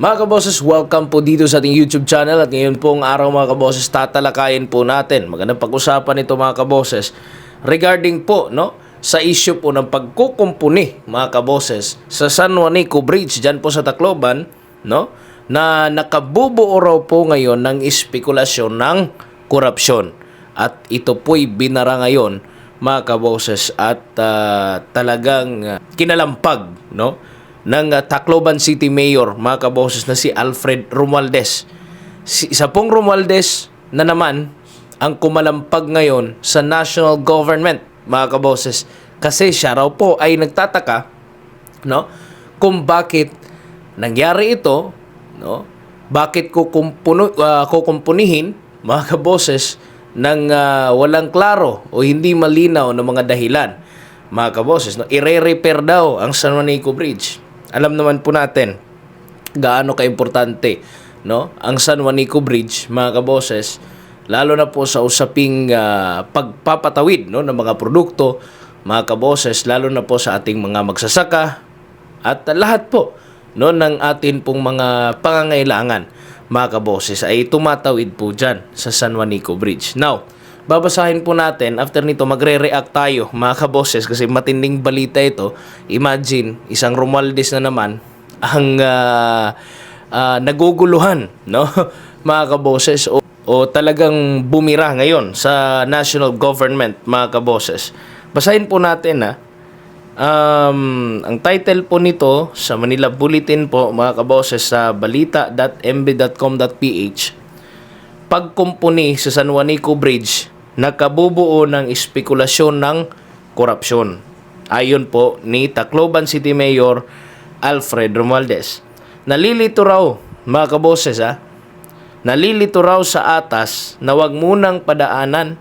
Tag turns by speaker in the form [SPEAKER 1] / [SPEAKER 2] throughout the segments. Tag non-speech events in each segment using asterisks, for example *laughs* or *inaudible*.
[SPEAKER 1] Mga kaboses, welcome po dito sa ating YouTube channel at ngayon pong araw mga kaboses, tatalakayin po natin. Magandang pag-usapan ito mga kaboses regarding po no, sa issue po ng pagkukumpuni mga kaboses sa San Juanico Bridge dyan po sa Tacloban no, na nakabubuo raw po ngayon ng espekulasyon ng korupsyon. At ito po'y binara ngayon mga kaboses at ah, talagang ah, kinalampag no ng uh, Tacloban City Mayor, mga kaboses na si Alfred Romualdez. Si, isa pong Romualdez na naman ang kumalampag ngayon sa national government, mga kaboses. Kasi siya raw po ay nagtataka no, kung bakit nangyari ito, no, bakit kukumpuno, uh, kukumpunihin, mga kaboses, ng ah, walang klaro o hindi malinaw na mga dahilan mga kaboses, no? ire-repair daw ang San Juanico Bridge. Alam naman po natin gaano kaimportante no? ang San Juanico Bridge, mga kaboses, lalo na po sa usaping ah, pagpapatawid no, ng mga produkto, mga kaboses, lalo na po sa ating mga magsasaka at lahat po no, ng atin pong mga pangangailangan, mga kaboses, ay tumatawid po dyan sa San Juanico Bridge. Now, babasahin po natin. After nito, magre-react tayo, mga kaboses, kasi matinding balita ito. Imagine, isang Romualdez na naman ang ah, ah, naguguluhan, no? *laughs* mga kaboses, o, o talagang bumira ngayon sa national government, mga kaboses. Basahin po natin, ha? Um, ang title po nito sa Manila Bulletin po, mga kaboses, sa balita.mb.com.ph, pagkumpuni sa San Juanico Bridge nakabubuo ng espekulasyon ng korupsyon. Ayon po ni Tacloban City Mayor Alfred Romualdez. Nalilito raw, mga kaboses ha, nalilito raw sa atas na wag munang padaanan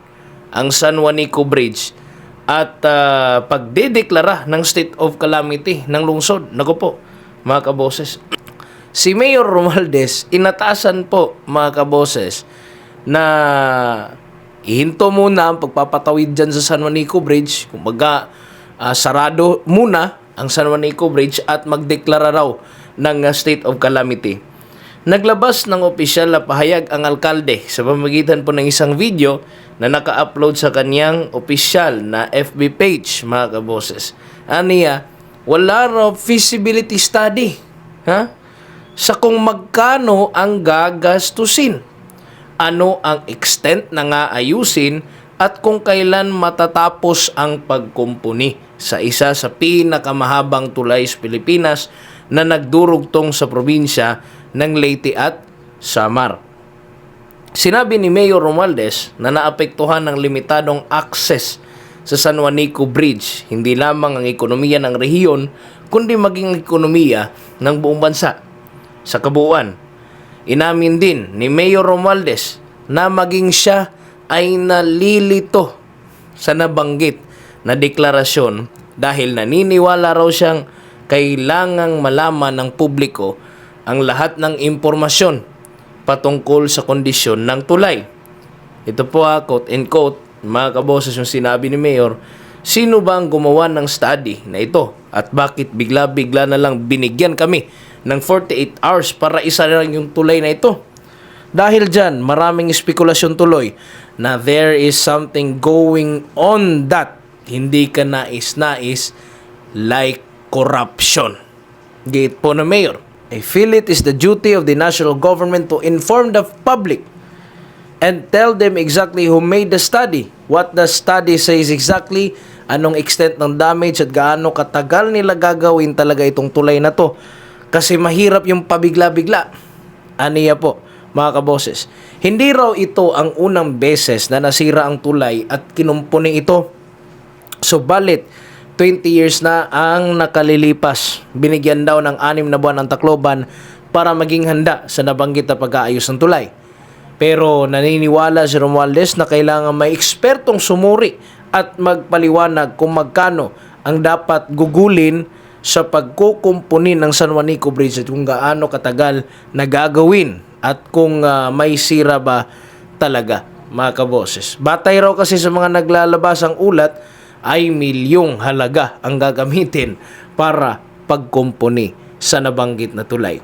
[SPEAKER 1] ang San Juanico Bridge at ah, pagdedeklara ng state of calamity ng lungsod. Naku po, mga kaboses. Si Mayor Romualdez, inatasan po, mga kaboses, na ihinto muna ang pagpapatawid dyan sa San Juanico Bridge. Kumbaga, ah, sarado muna ang San Juanico Bridge at magdeklara raw ng ah, state of calamity. Naglabas ng opisyal na pahayag ang alkalde sa pamamagitan po ng isang video na naka-upload sa kanyang opisyal na FB page, mga kaboses. Aniya, wala raw feasibility study ha? Sa kung magkano ang gagastusin ano ang extent na nga ayusin at kung kailan matatapos ang pagkumpuni sa isa sa pinakamahabang tulay sa Pilipinas na nagdurugtong sa probinsya ng Leyte at Samar. Sinabi ni Mayor Romualdez na naapektuhan ng limitadong access sa San Juanico Bridge hindi lamang ang ekonomiya ng rehiyon kundi maging ekonomiya ng buong bansa. Sa kabuuan, Inamin din ni Mayor Romualdez na maging siya ay nalilito sa nabanggit na deklarasyon dahil naniniwala raw siyang kailangang malaman ng publiko ang lahat ng impormasyon patungkol sa kondisyon ng tulay. Ito po ha, quote and quote, mga kaboses yung sinabi ni Mayor, sino ba ang gumawa ng study na ito at bakit bigla-bigla na lang binigyan kami ng 48 hours para isa lang yung tulay na ito. Dahil dyan, maraming spekulasyon tuloy na there is something going on that hindi ka nais-nais like corruption. Gate po na mayor. I feel it is the duty of the national government to inform the public and tell them exactly who made the study, what the study says exactly, anong extent ng damage at gaano katagal nila gagawin talaga itong tulay na to kasi mahirap yung pabigla-bigla. Aniya po, mga kaboses. Hindi raw ito ang unang beses na nasira ang tulay at kinumpuni ito. Subalit, 20 years na ang nakalilipas. Binigyan daw ng anim na buwan ang Tacloban para maging handa sa nabanggit na pag-aayos ng tulay. Pero naniniwala si Romualdez na kailangan may ekspertong sumuri at magpaliwanag kung magkano ang dapat gugulin sa pagkukumpuni ng San Juanico Bridge at kung gaano katagal na gagawin at kung ah, may sira ba talaga mga kaboses. Batay raw kasi sa mga naglalabas ang ulat ay milyong halaga ang gagamitin para pagkumpuni sa nabanggit na tulay.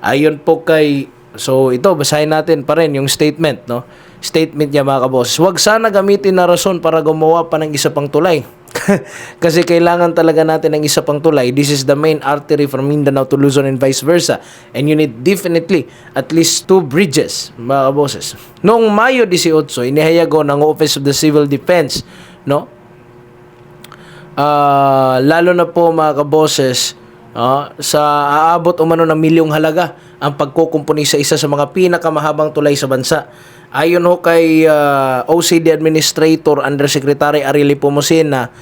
[SPEAKER 1] Ayon po kay So ito basahin natin pa rin yung statement no. Statement niya mga kaboses. Huwag sana gamitin na rason para gumawa pa ng isa pang tulay. *laughs* Kasi kailangan talaga natin ng isa pang tulay. This is the main artery from Mindanao to Luzon and vice versa. And you need definitely at least two bridges, mga kaboses. Noong Mayo 18, inihayago ng Office of the Civil Defense, no? Ah, lalo na po mga kaboses, ah, sa aabot umano ng milyong halaga ang pagkukumpuni sa isa sa mga pinakamahabang tulay sa bansa. Ayon ho kay ah, OCD Administrator Undersecretary Arili Pomosin na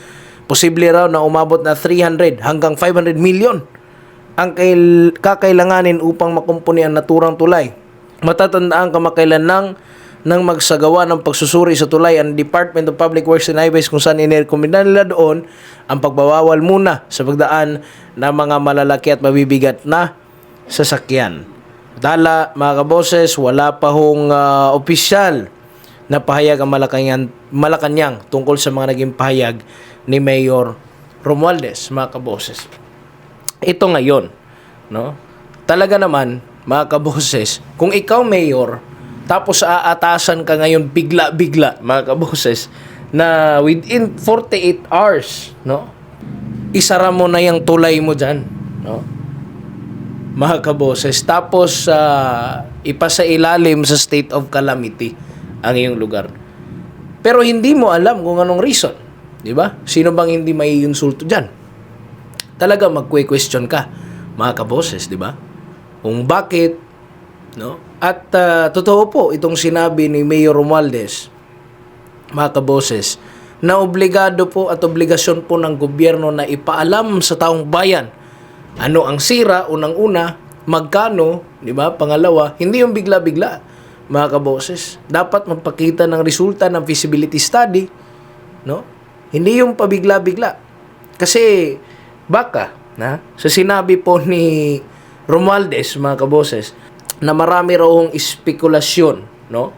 [SPEAKER 1] posible raw na umabot na 300 hanggang 500 million ang kail- kakailanganin upang makumpuni ang naturang tulay. Matatandaan kamakailan ng nang magsagawa ng pagsusuri sa tulay ang Department of Public Works and Highways kung saan inirekomenda nila doon ang pagbawawal muna sa pagdaan ng mga malalaki at mabibigat na sasakyan. Dala, mga kaboses, wala pa hong ah, opisyal na pahayag ang Malacanang, Malacanang tungkol sa mga naging pahayag ni Mayor Romualdez, mga kaboses. Ito ngayon, no? Talaga naman, mga kaboses, kung ikaw mayor, tapos aatasan ka ngayon bigla-bigla, mga kaboses, na within 48 hours, no? Isara mo na yung tulay mo dyan, no? Mga kaboses. Tapos, ah, ipasa ilalim sa state of calamity ang iyong lugar. Pero hindi mo alam kung anong reason. Di ba? Sino bang hindi may insulto dyan? Talaga magkwe-question ka, mga kaboses, di ba? Kung bakit, no? At ah, totoo po itong sinabi ni Mayor Romualdez, mga kaboses, na obligado po at obligasyon po ng gobyerno na ipaalam sa taong bayan ano ang sira, unang-una, magkano, di ba? Pangalawa, hindi yung bigla-bigla, mga kaboses. Dapat magpakita ng resulta ng feasibility study, no? Hindi yung pabigla-bigla. Kasi, baka, na, sa sinabi po ni Romualdez, mga kaboses, na marami raw hong espekulasyon, no?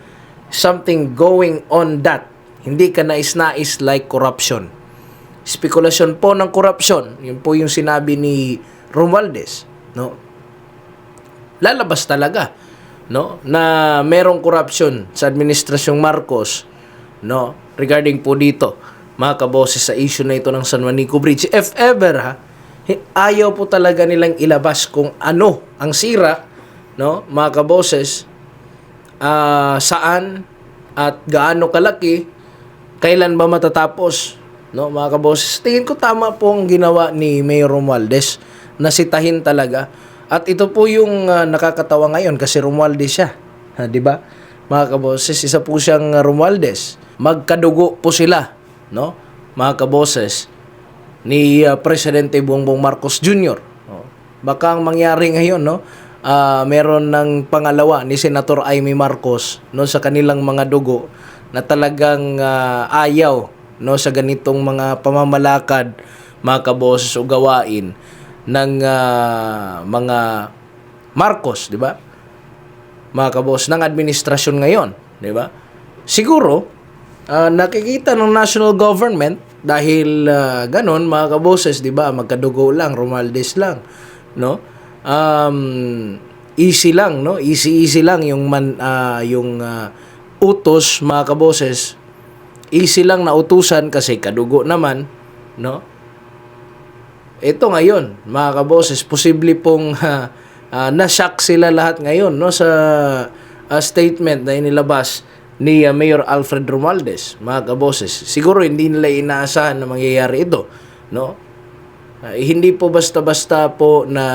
[SPEAKER 1] Something going on that. Hindi ka nais-nais like corruption. Spekulasyon po ng corruption. Yun po yung sinabi ni Romualdez, no? Lalabas talaga, no? Na merong corruption sa administrasyong Marcos, no? Regarding po dito, mga kaboses sa issue na ito ng San Juanico Bridge. If ever, ha, ayaw po talaga nilang ilabas kung ano ang sira, no? Mga kaboses, ah, saan at gaano kalaki, kailan ba matatapos, no? Mga kaboses, tingin ko tama po ang ginawa ni Mayor Romualdez nasitahin talaga. At ito po yung ah, nakakatawa ngayon kasi Romualdez siya. Ha, 'di ba? Mga kaboses, isa po siyang ah, Romualdez. Magkadugo po sila, no? Mga kaboses ni ah, Presidente Bongbong Marcos Jr. No? Baka ang mangyari ngayon, no? Ah, meron ng pangalawa ni Senator Amy Marcos no sa kanilang mga dugo na talagang ah, ayaw no sa ganitong mga pamamalakad mga kaboses o gawain ng ah, mga Marcos, di ba? Mga kabos ng administrasyon ngayon, di ba? Siguro ah, nakikita ng national government dahil ah, ganon mga kaboses, di ba? Magkadugo lang, Romualdez lang, no? Um, easy lang, no? Easy easy lang yung man ah, yung ah, utos mga kaboses. Easy lang na utusan kasi kadugo naman, no? Ito ngayon, mga kaboses, posible pong uh, *laughs* na-shock sila lahat ngayon no sa ah, statement na inilabas ni ah, Mayor Alfred Romualdez, mga kaboses. Siguro hindi nila inaasahan na mangyayari ito, no? Ah, hindi po basta-basta po na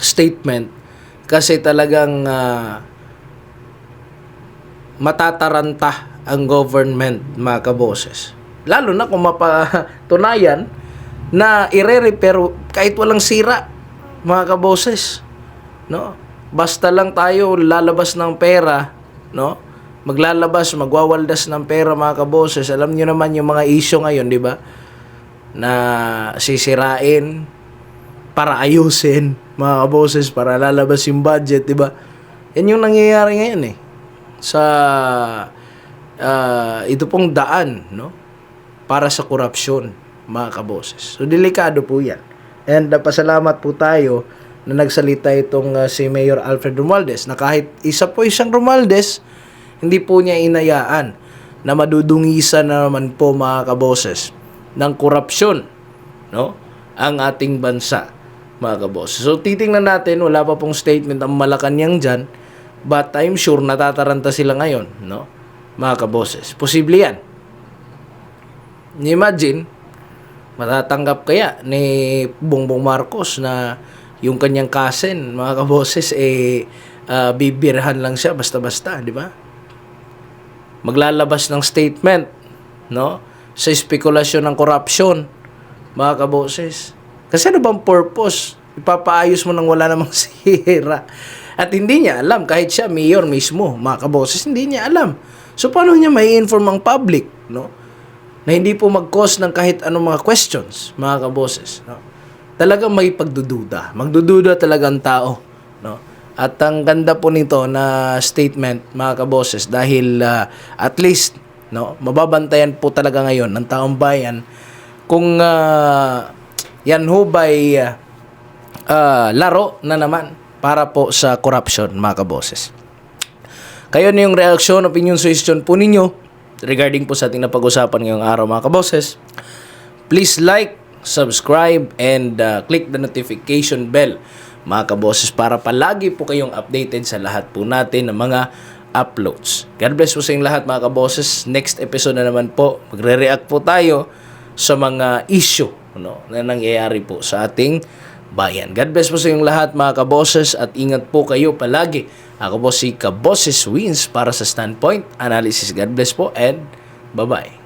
[SPEAKER 1] statement kasi talagang ah, matataranta ang government, mga kaboses. Lalo na kung mapatunayan na ire-repair kahit walang sira, mga kaboses. No? Basta lang tayo lalabas ng pera, no? Maglalabas, magwawaldas ng pera, mga kaboses. Alam niyo naman yung mga issue ngayon, di ba? Na sisirain para ayusin, mga kaboses, para lalabas yung budget, di ba? Yan yung nangyayari ngayon eh. Sa ah, ito pong daan, no? Para sa korupsyon mga kaboses. So, delikado po yan. And uh, pasalamat po tayo
[SPEAKER 2] na nagsalita itong uh, si Mayor Alfred Romualdez na kahit isa po isang Romualdez, hindi po niya inayaan na madudungisan na naman po mga kaboses ng korupsyon no? ang ating bansa mga kaboses. So titingnan natin, wala pa pong statement ang Malacanang dyan but I'm sure natataranta sila ngayon no? mga kaboses. Posible yan. Imagine, matatanggap kaya ni Bongbong Marcos na yung kanyang cousin, mga kaboses, eh, ah, bibirhan lang siya basta-basta, di ba? Maglalabas ng statement, no? Sa spekulasyon ng corruption, mga kaboses. Kasi ano bang purpose? Ipapaayos mo nang wala namang *laughs* sira. At hindi niya alam, kahit siya, mayor mismo, mga kaboses, hindi niya alam. So, paano niya may inform ang public, no? Na hindi po mag-cause ng kahit anong mga questions, mga kaboses. No? Talagang may pagdududa. Magdududa talaga ang tao. No? At ang ganda po nito na statement, mga kaboses, dahil ah, at least, no, mababantayan po talaga ngayon ng taong bayan kung ah, yan ho ba'y ah, laro na naman para po sa corruption, mga kaboses. Kayo na yung reaksyon, opinion, suggestion po ninyo regarding po sa ating napag-usapan ngayong araw mga kaboses. Please like, subscribe, and uh, click the notification bell mga kaboses para palagi po kayong updated sa lahat po natin ng mga uploads. God bless po sa inyong lahat mga kaboses. Next episode na naman po, magre-react po tayo sa mga issue no, na nangyayari po sa ating bayan. God bless po sa inyong lahat mga kaboses at ingat po kayo palagi. Ako po si Kaboses Wins para sa Standpoint Analysis. God bless po and bye-bye.